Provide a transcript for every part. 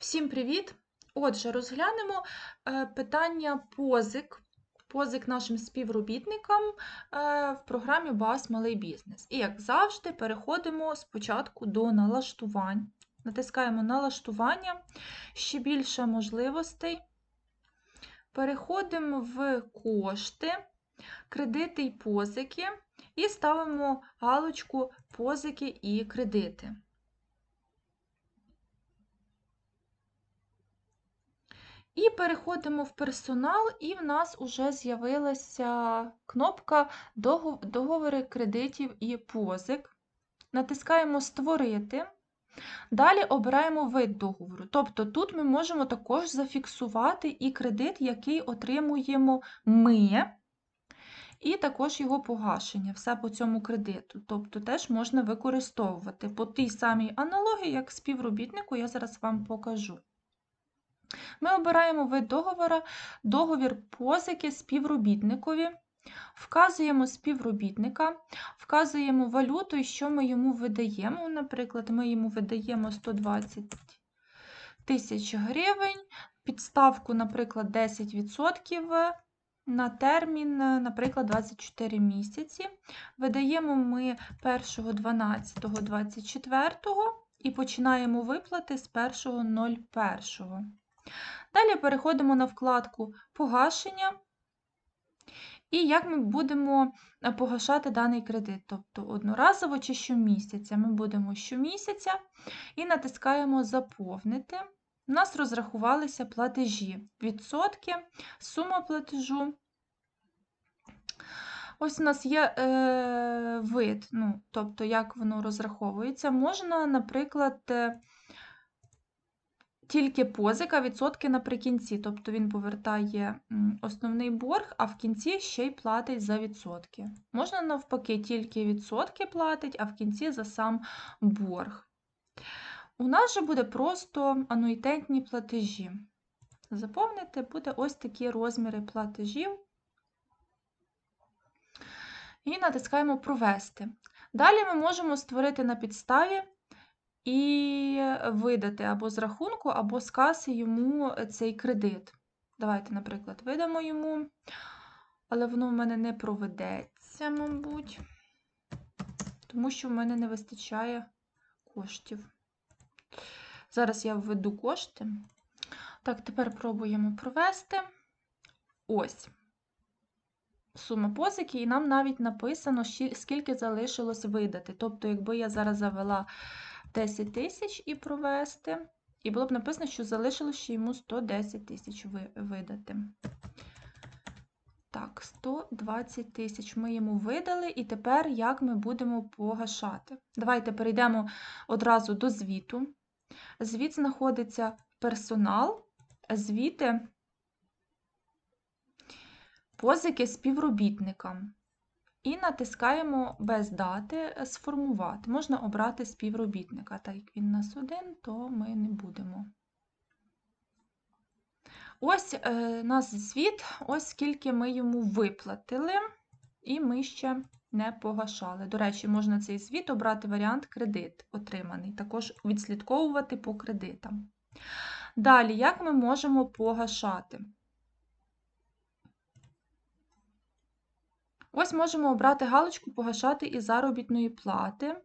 Всім привіт! Отже, розглянемо е, питання позик, позик нашим співробітникам е, в програмі БАС Малий бізнес. І, як завжди, переходимо спочатку до налаштувань. Натискаємо налаштування, ще більше можливостей. Переходимо в кошти, кредити і позики, і ставимо галочку позики і кредити. І переходимо в персонал, і в нас вже з'явилася кнопка Договори кредитів і позик. Натискаємо Створити. Далі обираємо вид договору. Тобто тут ми можемо також зафіксувати і кредит, який отримуємо ми, і також його погашення, все по цьому кредиту. Тобто теж можна використовувати по тій самій аналогії, як співробітнику, я зараз вам покажу. Ми обираємо вид договора, договір позики співробітникові, вказуємо співробітника, вказуємо валюту що ми йому видаємо. Наприклад, ми йому видаємо 120 тисяч гривень, підставку, наприклад, 10%. На термін, наприклад, 24 місяці. Видаємо ми 1.12.24 і починаємо виплати з 1.01. Далі переходимо на вкладку Погашення. І як ми будемо е, погашати даний кредит, тобто одноразово чи щомісяця. Ми будемо щомісяця і натискаємо Заповнити. У нас розрахувалися платежі, відсотки, сума платежу. Ось у нас є е, вид, ну, тобто, як воно розраховується. Можна, наприклад, е, тільки позика, відсотки наприкінці. Тобто він повертає основний борг, а в кінці ще й платить за відсотки. Можна, навпаки, тільки відсотки платить, а в кінці за сам борг. У нас же буде просто ануїтетні платежі. Заповнити буде ось такі розміри платежів. І натискаємо Провести. Далі ми можемо створити на підставі і видати або з рахунку, або з каси йому цей кредит. Давайте, наприклад, видамо йому, але воно в мене не проведеться, мабуть, тому що в мене не вистачає коштів. Зараз я введу кошти. Так, тепер пробуємо провести. Ось. Сума позики, і нам навіть написано, скільки залишилось видати. Тобто, якби я зараз завела 10 тисяч і провести. І було б написано, що залишилося йому 110 тисяч видати. Так, 120 тисяч ми йому видали, і тепер як ми будемо погашати? Давайте перейдемо одразу до звіту. Звіт знаходиться персонал, звіти позики співробітникам. І натискаємо без дати сформувати. Можна обрати співробітника. Так як він нас один, то ми не будемо. Ось е, нас звіт, ось скільки ми йому виплатили, і ми ще не погашали. До речі, можна цей звіт обрати варіант кредит отриманий, також відслідковувати по кредитам. Далі, як ми можемо погашати? Ось можемо обрати галочку Погашати із заробітної плати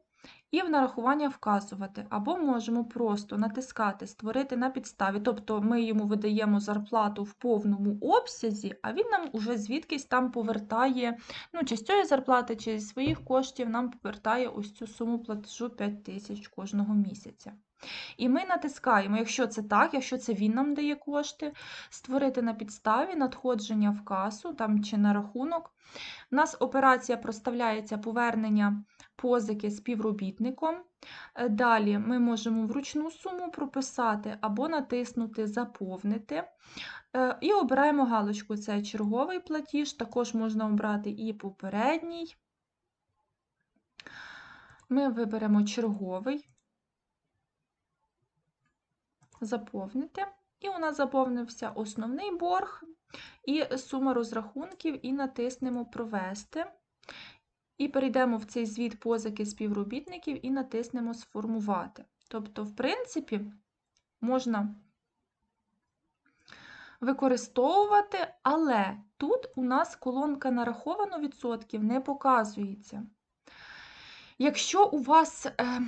і в нарахування вказувати. Або можемо просто натискати Створити на підставі, тобто ми йому видаємо зарплату в повному обсязі, а він нам уже звідкись там повертає, ну, чи з цієї зарплати, чи зі своїх коштів нам повертає ось цю суму платежу 5 тисяч кожного місяця. І ми натискаємо, якщо це так, якщо це він нам дає кошти, створити на підставі надходження в касу там, чи на рахунок. У нас операція проставляється повернення позики співробітником. Е, далі ми можемо вручну суму прописати або натиснути Заповнити. Е, і обираємо галочку: це черговий платіж, також можна обрати і попередній. Ми виберемо черговий заповнити. І у нас заповнився основний борг і сума розрахунків, і натиснемо Провести. І перейдемо в цей звіт позики співробітників і натиснемо Сформувати. Тобто, в принципі, можна використовувати, але тут у нас колонка нараховано відсотків не показується. Якщо у вас е,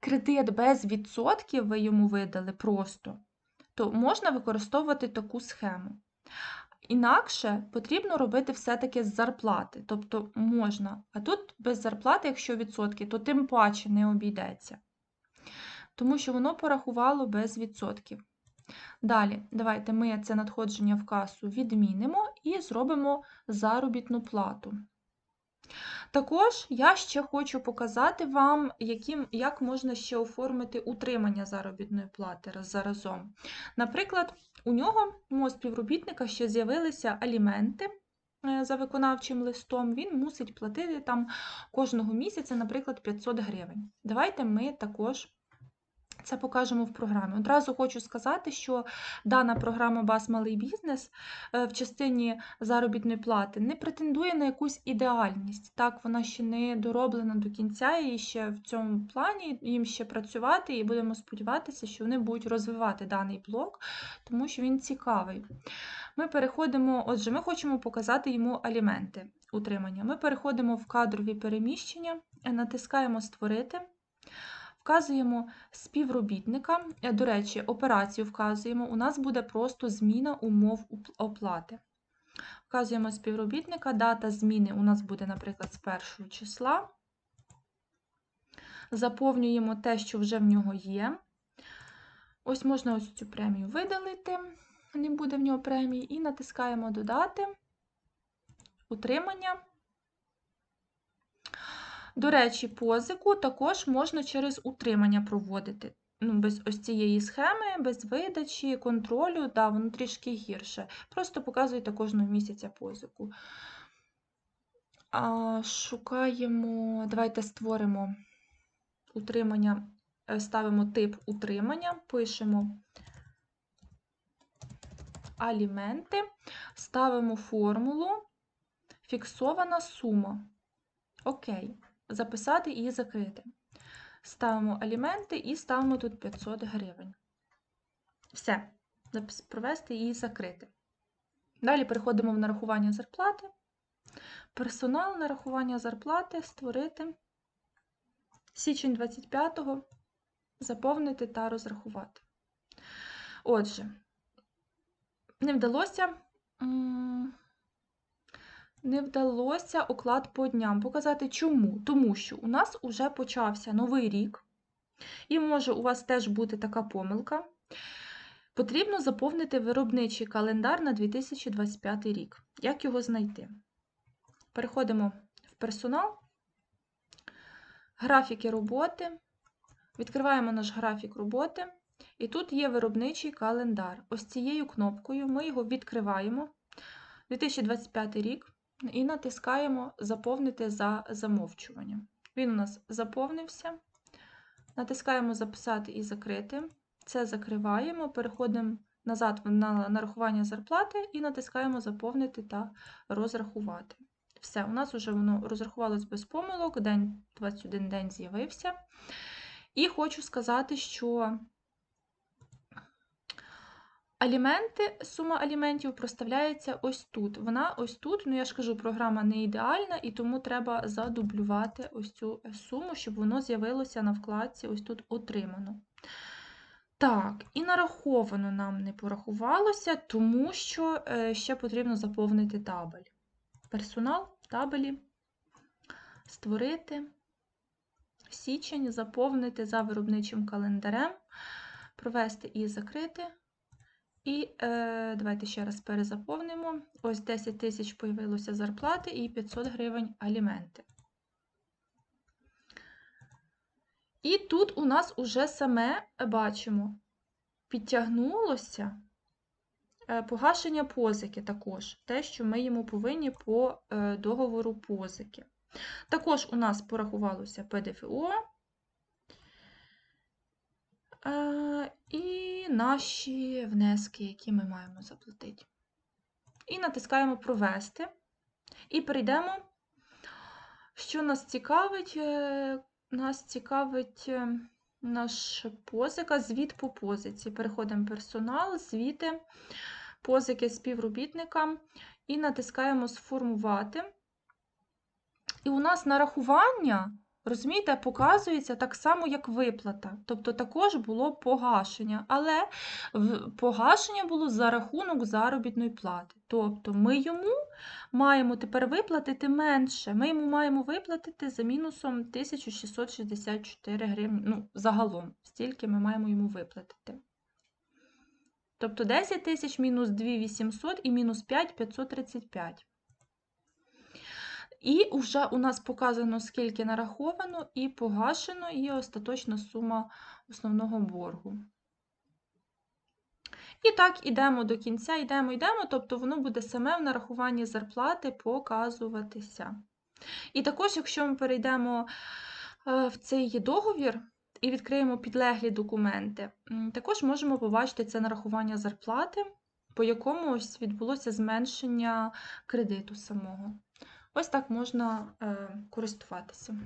кредит без відсотків, ви йому видали просто, то можна використовувати таку схему. Інакше потрібно робити все-таки з зарплати, тобто можна. А тут без зарплати, якщо відсотки, то тим паче не обійдеться. Тому що воно порахувало без відсотків. Далі, давайте ми це надходження в касу відмінимо і зробимо заробітну плату. Також я ще хочу показати вам, яким, як можна ще оформити утримання заробітної плати заразом. Наприклад, у нього, мого співробітника, ще з'явилися аліменти е, за виконавчим листом, він мусить платити там кожного місяця, наприклад, 500 гривень. Давайте ми також це покажемо в програмі. Одразу хочу сказати, що дана програма Бас Малий бізнес е, в частині заробітної плати не претендує на якусь ідеальність. Так, вона ще не дороблена до кінця, і ще в цьому плані їм ще працювати, і будемо сподіватися, що вони будуть розвивати даний блок, тому що він цікавий. Ми переходимо, отже, ми хочемо показати йому аліменти утримання. Ми переходимо в кадрові переміщення, натискаємо Створити. Вказуємо співробітника, е, до речі, операцію вказуємо, у нас буде просто зміна умов оплати. Вказуємо співробітника, дата зміни у нас буде, наприклад, з першого числа. Заповнюємо те, що вже в нього є. Ось можна ось цю премію видалити, не буде в нього премії, і натискаємо Додати, утримання. До речі, позику також можна через утримання проводити. Ну, Без ось цієї схеми, без видачі, контролю, да, воно трішки гірше. Просто показуєте кожного місяця позику. А, Шукаємо, давайте створимо утримання, е, ставимо тип утримання, пишемо аліменти, ставимо формулу, фіксована сума. Окей записати і закрити. Ставимо аліменти і ставимо тут 500 гривень. Все, провести і закрити. Далі переходимо в нарахування зарплати. Персонал нарахування зарплати створити. Січень 25-го заповнити та розрахувати. Отже, не вдалося не вдалося оклад по дням. Показати чому? Тому що у нас вже почався новий рік, і може у вас теж бути така помилка. Потрібно заповнити виробничий календар на 2025 рік. Як його знайти? Переходимо в персонал, графіки роботи, відкриваємо наш графік роботи, і тут є виробничий календар. Ось цією кнопкою ми його відкриваємо. 2025 рік і натискаємо Заповнити за замовчуванням. Він у нас заповнився. Натискаємо Записати і закрити. Це закриваємо, переходимо назад на нарахування зарплати і натискаємо Заповнити та розрахувати. Все, у нас вже воно розрахувалось без помилок, день 21 день з'явився. І хочу сказати, що Аліменти, сума аліментів проставляється ось тут. Вона ось тут, ну я ж кажу, програма не ідеальна, і тому треба задублювати ось цю суму, щоб воно з'явилося на вкладці, ось тут отримано. Так, і нараховано нам не порахувалося, тому що е, ще потрібно заповнити табель. Персонал, табелі, створити, січень, заповнити за виробничим календарем, провести і закрити. І е, давайте ще раз перезаповнимо. Ось 10 тисяч появилося зарплати і 500 гривень аліменти. І тут у нас уже саме бачимо, підтягнулося е, погашення позики також, те, що ми йому повинні по е, договору позики. Також у нас порахувалося ПДФО. І наші внески, які ми маємо заплатити. І натискаємо Провести. І перейдемо. Що нас цікавить? Е, нас цікавить е, наш позика, звіт по позиції. Переходимо персонал, звіти, позики співробітникам і натискаємо Сформувати. І у нас нарахування, розумієте, показується так само, як виплата. Тобто також було погашення, але погашення було за рахунок заробітної плати. Тобто ми йому маємо тепер виплатити менше. Ми йому маємо виплатити за мінусом 1664 гривні. Ну, загалом, стільки ми маємо йому виплатити. Тобто 10 тисяч мінус 2800 і мінус 5 535. І вже у нас показано, скільки нараховано і погашено, і остаточна сума основного боргу. І так, ідемо до кінця, йдемо, йдемо, тобто воно буде саме в нарахуванні зарплати показуватися. І також, якщо ми перейдемо е, в цей договір і відкриємо підлеглі документи, також можемо побачити це нарахування зарплати, по якому ось відбулося зменшення кредиту самого. Ось так можна е, користуватися.